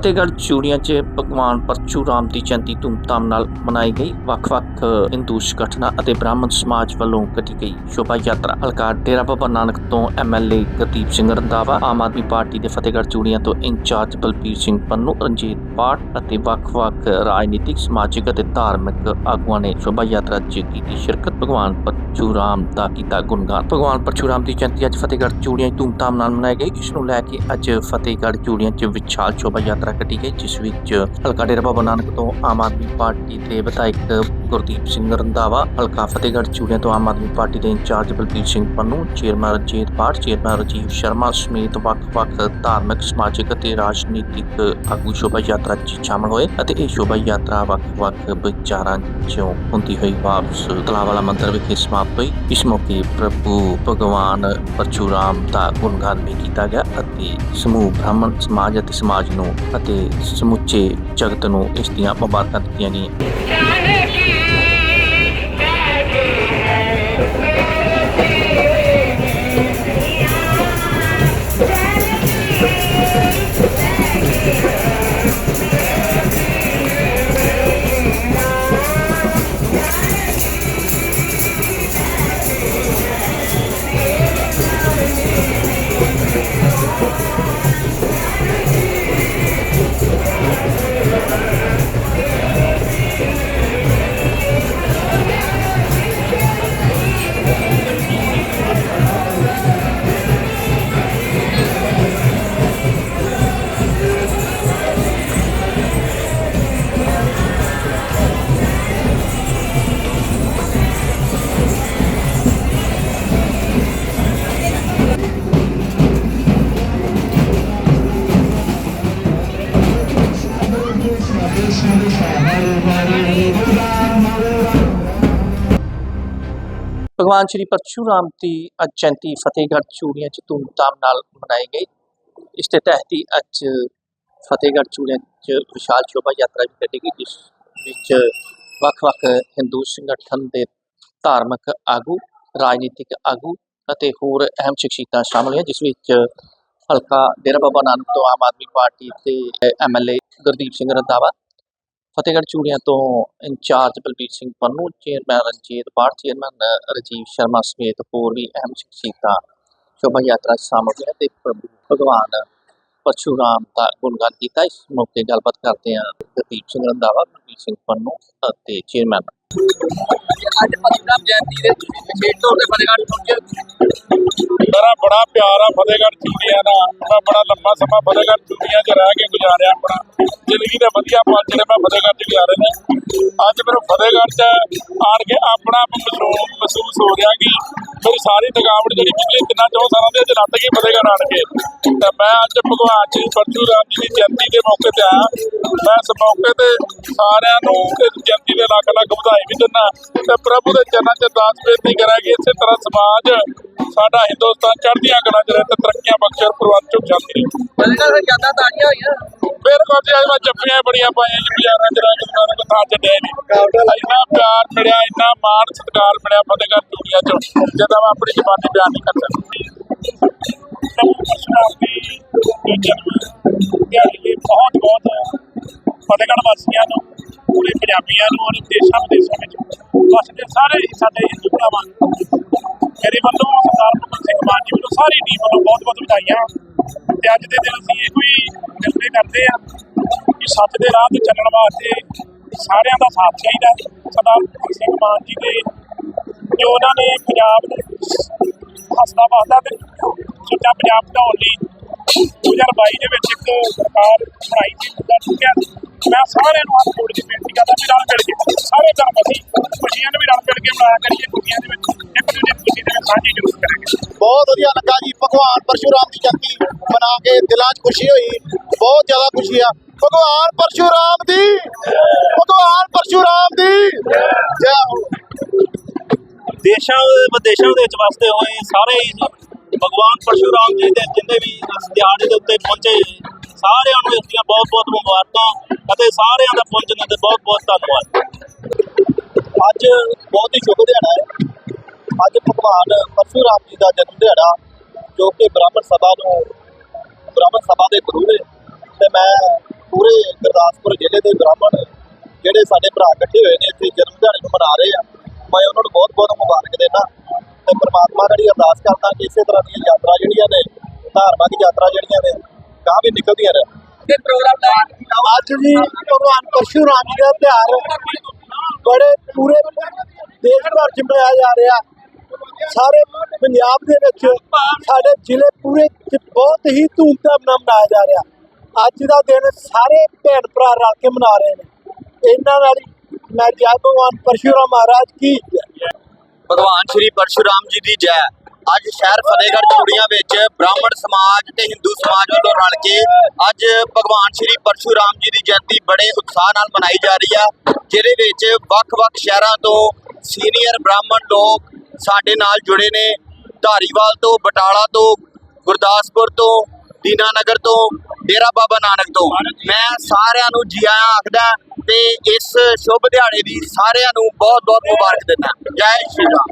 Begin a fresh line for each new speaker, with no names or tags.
ਫਤਿਹਗੜ੍ਹ ਚੂੜੀਆਂ 'ਚ ਭਗਵਾਨ ਪਰਸ਼ੂਰਾਮ ਦੀ ਜਯੰਤੀ ਧੂਮਧਾਮ ਨਾਲ ਮਨਾਈ ਗਈ। ਵੱਖ-ਵੱਖ ਹਿੰਦੂ ਸੰਗਠਨਾਂ ਅਤੇ ਬ੍ਰਾਹਮਣ ਸਮਾਜ ਵੱਲੋਂ ਕੱਢੀ ਗਈ ਸ਼ੋਭਾ ਯਾਤਰਾ। ਹਲਕਾ ਡੇਰਾ ਬਾਬਾ ਨਾਨਕ ਤੋਂ ਐਮਐਲਏ ਗੁਰਦੀਪ ਸਿੰਘ ਰੰਧਾਵਾ, ਆਮ ਆਦਮੀ ਪਾਰਟੀ ਦੇ ਫਤਿਹਗੜ੍ਹ ਚੂੜੀਆਂ ਤੋਂ ਇੰਚਾਰਜ ਬਲਬੀਰ ਸਿੰਘ ਪੰਨੂ, ਰਣਜੀਤ ਪਾਠ ਅਤੇ ਵੱਖ-ਵੱਖ ਰਾਜਨੀਤਿਕ, ਸਮਾਜਿਕ ਅਤੇ ਧਾਰਮਿਕ ਆਗੂਆਂ ਨੇ ਸ਼ੋਭਾ ਯਾਤਰਾ 'ਚ ਕੀਤੀ ਸ਼ਿਰਕਤ। ਭਗਵਾਨ ਪਰਸ਼ੂਰਾਮ ਦਾ ਕੀਤਾ ਗੁਣਗਾਨ। ਭਗਵਾਨ ਪਰਸ਼ੂਰਾਮ ਦੀ ਜਯੰਤੀ ਅੱਜ ਫਤਿਹਗੜ੍ਹ ਚੂੜੀਆਂ 'ਚ ਧੂਮਧਾਮ ਨਾਲ ਮਨਾਈ ਗਈ। ਇਸ ਨੂੰ ਲੈ ਕੇ ਅੱਜ ਫਤਿਹਗੜ੍ਹ ਚੂੜੀਆਂ 'ਚ ਵਿਸ਼ਾਲ ਸ਼ੋਭਾ ਯਾਤਰਾ ਕੱਢੀ ਗਈ ਜਿਸ ਵਿੱਚ ਹਲਕਾ ਡੇਰਾ ਬਾਬਾ ਨਾਨਕ ਤੋਂ ਆਮ ਆਦਮੀ ਪਾਰਟੀ ਦੇ ਵਿਧਾਇਕ ਗੁਰਦੀਪ ਸਿੰਘ ਰੰਧਾਵਾ ਹਲਕਾ ਫਤਿਹਗੜ੍ਹ ਚੂੜੀਆਂ ਤੋਂ ਆਮ ਆਦਮੀ ਪਾਰਟੀ ਦੇ in charge Balbir Singh Pannu chairman Ranjit Path chairman Rajiv Sharma ਸਮੇਤ ਵੱਖ-ਵੱਖ ਧਾਰਮਿਕ ਸਮਾਜਿਕ ਅਤੇ ਰਾਜਨੀਤਿਕ ਆਗੂ ਸ਼ੋਭਾ ਯਾਤਰਾ 'ਚ ਸ਼ਾਮਲ ਹੋਏ ਅਤੇ ਇਹ ਸ਼ੋਭਾ ਯਾਤਰਾ ਵੱਖ-ਵੱਖ ਵਿਚਾਰਾਂ 'ਚੋਂ ਹੁੰਦੀ ਹੋਈ ਵਾਪਸ ਤਲਾਵਾਲਾ ਮੰਦਿਰ ਵਿਖੇ ਸਮਾਪਤ ਹੋਈ ਇਸ ਮੌਕੇ ਪ੍ਰਭੂ ਭਗਵਾਨ ਪਰਸ਼ੂਰਾਮ ਦਾ ਗੁਣਗਾਨ ਵੀ ਕੀਤਾ ਗਿਆ ਅਤੇ ਸਮੂਹ ਬ੍ਰਾਹਮਣ ਸਮਾਜ ਅਤੇ ਸਮਾਜ ਨੂੰ ਅਤੇ ਸਮੁੱਚੇ ਜਗਤ ਨੂੰ ਇਸ ਦੀਆਂ ਮੁਬਾਰਕਾਂ ਦਿੱਤੀਆਂ ਗਈਆਂ। ਭਗਵਾਨ ਸ਼੍ਰੀ ਪਰਸ਼ੂਰਾਮ ਦੀ ਅੱਜ ਜਯੰਤੀ ਫਤਿਹਗੜ੍ਹ ਚੂੜੀਆਂ 'ਚ ਧੂਮਧਾਮ ਨਾਲ ਮਨਾਈ ਗਈ। ਇਸ ਦੇ ਤਹਿਤ ਹੀ ਅੱਜ ਫਤਿਹਗੜ੍ਹ ਚੂੜੀਆਂ 'ਚ ਵਿਸ਼ਾਲ ਸ਼ੋਭਾ ਯਾਤਰਾ ਵੀ ਕੱਢੀ ਗਈ, ਜਿਸ ਵਿੱਚ ਵੱਖ-ਵੱਖ ਹਿੰਦੂ ਸੰਗਠਨ ਦੇ ਧਾਰਮਿਕ ਆਗੂ, ਰਾਜਨੀਤਿਕ ਆਗੂ ਅਤੇ ਹੋਰ ਅਹਿਮ ਸ਼ਖਸੀਅਤਾਂ ਸ਼ਾਮਲ ਹੋਈਆਂ, ਜਿਸ ਵਿੱਚ ਹਲਕਾ ਡੇਰਾ ਬਾਬਾ ਨਾਨਕ ਤੋਂ ਆਮ ਆਦਮੀ ਪਾਰਟੀ ਦੇ ਐਮਐਲਏ ਗੁਰਦੀਪ ਸਿੰਘ ਰੰਧਾਵਾ ਫਤਿਹਗੜ੍ਹ ਚੂੜੀਆਂ ਤੋਂ in charge Balbir Singh Pannu chairman Ranjit Bar chairman Rajiv Sharma ਸਮੇਤ ਹੋਰ ਵੀ ਅਹਿਮ ਸ਼ਖਸੀਅਤਾਂ ਸ਼ੋਭਾ ਯਾਤਰਾ ਸ਼ਾਮਲ ਹੋਇਆ ਤੇ ਪ੍ਰਭੂ ਭਗਵਾਨ ਪਰਸ਼ੂਰਾਮ ਦਾ ਗੁਣਗਾਨ ਕੀਤਾ। ਇਸ ਮੌਕੇ ਗੱਲਬਾਤ ਕਰਦੇ ਹਾਂ ਗੁਰਦੀਪ ਸਿੰਘ ਰੰਧਾਵਾ, ਬਲਬੀਰ ਸਿੰਘ ਪੰਨੂ ਅਤੇ ਚੇਅਰਮੈਨ
ਅੱਜ ਪਰਸ਼ੂਰਾਮ ਜਯੰਤੀ ਦੇ ਵਿਸ਼ੇਸ਼ ਤੌਰ ਤੇ ਫਤਿਹਗੜ੍ਹ ਪਹੁੰਚੇ
ਮੇਰਾ ਬੜਾ ਪਿਆਰ ਆ ਫਤਿਹਗੜ੍ਹ ਚੂੜੀਆਂ ਦਾ। ਮੈਂ ਬੜਾ ਲੰਮਾ ਸਮਾਂ ਫਤਿਹਗੜ੍ਹ ਚੂੜੀਆਂ 'ਚ ਰਹਿ ਕੇ ਗੁਜ਼ਾਰਿਆ ਆਪਣਾ। ਜ਼ਿੰਦਗੀ ਦੇ ਵਧੀਆ ਪਲ ਜਿਹੜੇ ਮੈਂ ਫਤਿਹਗੜ੍ਹ 'ਚ ਗੁਜ਼ਾਰੇ ਨੇ। ਅੱਜ ਮੈਨੂੰ ਫਤਿਹਗੜ੍ਹ 'ਚ ਆਣ ਕੇ ਆਪਣਾ ਮਹਿਸੂਸ ਹੋ ਰਿਹਾ ਕਿ ਮੇਰੀ ਸਾਰੀ ਥਕਾਵਟ ਜਿਹੜੀ ਪਿਛਲੇ ਤਿੰਨਾਂ ਚੌਂ ਸਾਲਾਂ ਦੇ ਵਿੱਚ ਗਈ ਫਤਿਹਗੜ੍ਹ ਆਣ ਕੇ। ਤੇ ਮੈਂ ਅੱਜ ਭਗਵਾਨ ਜੀ ਪਰਸ਼ੂਰਾਮ ਜੀ ਦੀ ਜਯੰਤੀ ਦੇ ਮੌਕੇ ਤੇ ਆਇਆ। ਮੈਂ ਇਸ ਮੌਕੇ ਤੇ ਸਾਰਿਆਂ ਨੂੰ ਦੇ ਲੱਖ ਲੱਖ ਵਧਾਈ ਵੀ ਦਿੰਦਾ। ਤੇ ਪ੍ਰਭੂ ਦੇ ਚਰਨਾਂ 'ਚ ਅਰਦਾਸ ਬੇਨਤੀ ਕਰਾਂਗੇ ਇਸੇ ਤਰ੍ਹਾਂ ਸਮਾਜ ਸਾਡਾ ਹਿੰਦੁਸਤਾਨ ਚੜ੍ਹਦੀਆਂ ਕਲਾਂ 'ਚ ਰਹੇ ਤੇ ਤਰੱਕੀਆਂ ਬਖਸ਼ਰ ਪ੍ਰਵਾਨ ਚੁੱਕ ਜਾਂਦੀ ਰਹੇ
ਵਿੱਚ ਜ਼ਿਆਦਾ ਤਾਜ਼ੀਆਂ ਹੋਈਆਂ।
ਫਿਰ ਕੋਤੇ ਅੱਜ ਮੈਂ ਜੱਫੀਆਂ ਬੜੀਆਂ ਪਾਈਆਂ ਜੀ ਬਾਜ਼ਾਰਾਂ 'ਚ ਰਹਿ ਕੇ ਮੈਂ ਕੋਈ ਥਾਂ ਛੱਡਿਆ ਨਹੀਂ। ਇੰਨਾ ਪਿਆਰ ਮਿਲਿਆ ਇੰਨਾ ਮਾਣ ਸਤਿਕਾਰ ਮਿਲਿਆ ਫਤਿਹਗੜ੍ਹ ਚੂੜੀਆਂ 'ਚ ਜਿਹਦਾ ਮੈਂ ਆਪਣੀ ਜ਼ਬਾਨੀ ਬਿਆਨ ਨਹੀਂ ਕਰ ਸਕਦਾ। ਜਨਮ ਦਿਹਾੜੇ ਲਈ ਬਹੁਤ ਬਹੁਤ ਫਤਿਹਗੜ੍ਹ ਵਾਸੀਆਂ ਨੂੰ ਪੂਰੇ ਪੰਜਾਬੀਆਂ ਨੂੰ ਔਰ ਦੇਸ਼ਾਂ ਵਿਦੇਸ਼ਾਂ ਵਿੱਚ। ਵਸਦੇ ਸਾਰੇ ਹੀ ਸਾਡੇ ਹਿੰਦੂ ਭਰਾਵਾਂ ਨੂੰ। ਮੇਰੇ ਵੱਲੋਂ ਸਰਦਾਰ ਭਗਵੰਤ ਸਿੰਘ ਮਾਨ ਜੀ ਵੱਲੋਂ ਸਾਰੀ ਟੀਮ ਵੱਲੋਂ ਬਹੁਤ ਬਹੁਤ ਵਧਾਈਆਂ। ਤੇ ਅੱਜ ਦੇ ਦਿਨ ਅਸੀਂ ਇਹੋ ਹੀ ਨਿਰਣੇ ਕਰਦੇ ਆ ਕਿ ਸੱਚ ਦੇ ਰਾਹ ਤੇ ਚੱਲਣ ਵਾਸਤੇ ਸਾਰਿਆਂ ਦਾ ਸਾਥ ਚਾਹੀਦਾ ਸਰਦਾਰ ਭਗਵੰਤ ਸਿੰਘ ਮਾਨ ਜੀ ਦੇ, ਜੋ ਉਹਨਾਂ ਨੇ ਪੰਜਾਬ ਨੂੰ ਹੱਸਦਾ ਵਸਦਾ ਤੇ ਸੁੱਚਾ ਪੰਜਾਬ ਬਣਾਉਣ ਲਈ 2022 ਦੇ ਵਿੱਚ ਇੱਕ ਸਰਕਾਰ ਬਣਾਈ ਸੀ ਮੁੱਦਾ ਚੁੱਕਿਆ ਮੈਂ ਸਾਰਿਆਂ ਨੂੰ ਹੱਥ ਜੋੜ ਕੇ ਬੇਨਤੀ ਕਰਦਾ ਵੀ ਰਲ ਮਿਲ ਕੇ ਸਾਰੇ ਧਰਮ ਅਸੀਂ ਖੁਸ਼ੀਆਂ ਨੂੰ ਵੀ ਰਲ ਮਿਲ ਕੇ ਮਨਾਇਆ ਕਰੀਏ ਦੁਨੀਆ ਦੇ ਵਿੱਚ। ਇੱਕ ਦੂਜੇ ਦੀ ਖੁਸ਼ੀ ਦੇ ਵਿੱਚ ਸਾਂਝੀ ਜ਼ਰੂਰ ਕਰਾਂਗੇ।
ਬਹੁਤ ਵਧੀਆ ਲੱਗਾ ਜੀ ਭਗਵਾਨ ਪਰਸ਼ੂਰਾਮ ਦੀ ਜਯੰਤੀ ਮਨਾ ਕੇ ਦਿਲਾਂ 'ਚ ਖੁਸ਼ੀ ਹੋਈ। ਬਹੁਤ ਜ਼ਿਆਦਾ ਖੁਸ਼ੀ ਆ। ਭਗਵਾਨ ਪਰਸ਼ੂਰਾਮ ਦੀ ਭਗਵਾਨ ਪਰਸ਼ੂਰਾਮ ਦੀ। ਜੈ ਹੋ।
ਦੇਸ਼ਾਂ ਵਿਦੇਸ਼ਾਂ ਦੇ ਵਿੱਚ ਵਸਦੇ ਹੋਏ ਸਾਰੇ ਭਗਵਾਨ ਪਰਸ਼ੁਰਾਮ ਜੀ ਦੇ ਜਿੰਨੇ ਵੀ ਦਿਹਾੜੇ ਦੇ ਉੱਤੇ ਪਹੁੰਚੇ ਸਾਰਿਆਂ ਨੂੰ ਇਸ ਦੀਆਂ ਬਹੁਤ ਬਹੁਤ ਮੁਬਾਰਕਾਂ ਅਤੇ ਸਾਰਿਆਂ ਦਾ ਪਹੁੰਚਣ ਤੇ ਬਹੁਤ ਬਹੁਤ ਧੰਨਵਾਦ।
ਅੱਜ ਬਹੁਤ ਹੀ ਸ਼ੁਭ ਦਿਹਾੜਾ ਹੈ। ਅੱਜ ਭਗਵਾਨ ਪਰਸ਼ੂਰਾਮ ਜੀ ਦਾ ਜਨਮ ਦਿਹਾੜਾ, ਜੋ ਕਿ ਬ੍ਰਾਹਮਣ ਸਭਾ ਨੂੰ, ਬ੍ਰਾਹਮਣ ਸਭਾ ਦੇ ਗੁਰੂ ਨੇ ਤੇ ਮੈਂ ਪੂਰੇ ਗੁਰਦਾਸਪੁਰ ਜ਼ਿਲ੍ਹੇ ਦੇ ਬ੍ਰਾਹਮਣ ਜਿਹੜੇ ਸਾਡੇ ਭਰਾ ਇਕੱਠੇ ਹੋਏ ਨੇ ਇੱਥੇ ਜਨਮ ਦਿਹਾੜੇ ਨੂੰ ਮਨਾ ਰਹੇ ਆ, ਮੈਂ ਉਹਨਾਂ ਨੂੰ ਬਹੁਤ ਬਹੁਤ ਮੁਬਾਰਕ ਦੇਣਾ ਤੇ ਪ੍ਰਮਾਤਮਾ ਕੜੀ ਅਰਦਾਸ ਕਰਦਾ ਕਿ ਇਸੇ ਤਰ੍ਹਾਂ ਦੀਆਂ ਯਾਤਰਾ ਜਿਹੜੀਆਂ ਨੇ, ਧਾਰਮਿਕ ਯਾਤਰਾ
ਦਾ
ਭਗਵਾਨ ਪਰਸ਼ੂਰਾਮ ਜੀ ਦਾ ਤਿਉਹਾਰ ਬੜੇ ਪੂਰੇ ਦੇਸ਼ ਭਰ ਚ ਮਨਾਇਆ ਜਾ ਰਿਹਾ। ਸਾਰੇ ਪੰਜਾਬ ਦੇ ਵਿੱਚ ਸਾਡੇ ਜ਼ਿਲ੍ਹੇ ਪੂਰੇ ਬਹੁਤ ਹੀ ਧੂਮਧਾਮ ਨਾਲ ਮਨਾਇਆ ਜਾ ਰਿਹਾ। ਅੱਜ ਦਾ ਦਿਨ ਸਾਰੇ ਭੈਣ ਭਰਾ ਰਲ ਕੇ ਮਨਾ ਰਹੇ ਨੇ। ਇਹਨਾਂ ਨਾਲ ਮੈਂ ਜੈ ਭਗਵਾਨ ਪਰਸ਼ੂਰਾਮ ਮਹਾਰਾਜ ਕੀ
ਭਗਵਾਨ ਸ਼੍ਰੀ ਪਰਸੂਰਾਮ ਜੀ ਦੀ ਜੈ। ਅੱਜ ਸ਼ਹਿਰ ਫਤਿਹਗੜ੍ਹ ਚੂੜੀਆਂ ਵਿੱਚ ਬ੍ਰਾਹਮਣ ਸਮਾਜ ਤੇ ਹਿੰਦੂ ਸਮਾਜ ਵੱਲੋਂ ਰਲ ਕੇ ਅੱਜ ਭਗਵਾਨ ਸ਼੍ਰੀ ਪਰਸ਼ੁਰਾਮ ਜੀ ਦੀ ਜਯੰਤੀ ਬੜੇ ਉਤਸ਼ਾਹ ਨਾਲ ਮਨਾਈ ਜਾ ਰਹੀ ਆ, ਜਿਹਦੇ ਵਿੱਚ ਵੱਖ-ਵੱਖ ਸ਼ਹਿਰਾਂ ਤੋਂ ਸੀਨੀਅਰ ਬ੍ਰਾਹਮਣ ਲੋਕ ਸਾਡੇ ਨਾਲ ਜੁੜੇ ਨੇ। ਧਾਰੀਵਾਲ ਤੋਂ, ਬਟਾਲਾ ਤੋਂ, ਗੁਰਦਾਸਪੁਰ ਤੋਂ, ਦੀਨਾਨਗਰ ਤੋਂ, ਡੇਰਾ ਬਾਬਾ ਨਾਨਕ ਤੋਂ। ਮੈਂ ਸਾਰਿਆਂ ਨੂੰ ਜੀ ਆਇਆਂ ਆਖਦਾ ਤੇ ਇਸ ਸ਼ੁਭ ਦਿਹਾੜੇ ਦੀ ਸਾਰਿਆਂ ਨੂੰ ਬਹੁਤ ਬਹੁਤ ਮੁਬਾਰਕ ਦਿੰਦਾ। ਜੈ ਸ਼੍ਰੀ ਰਾਮ।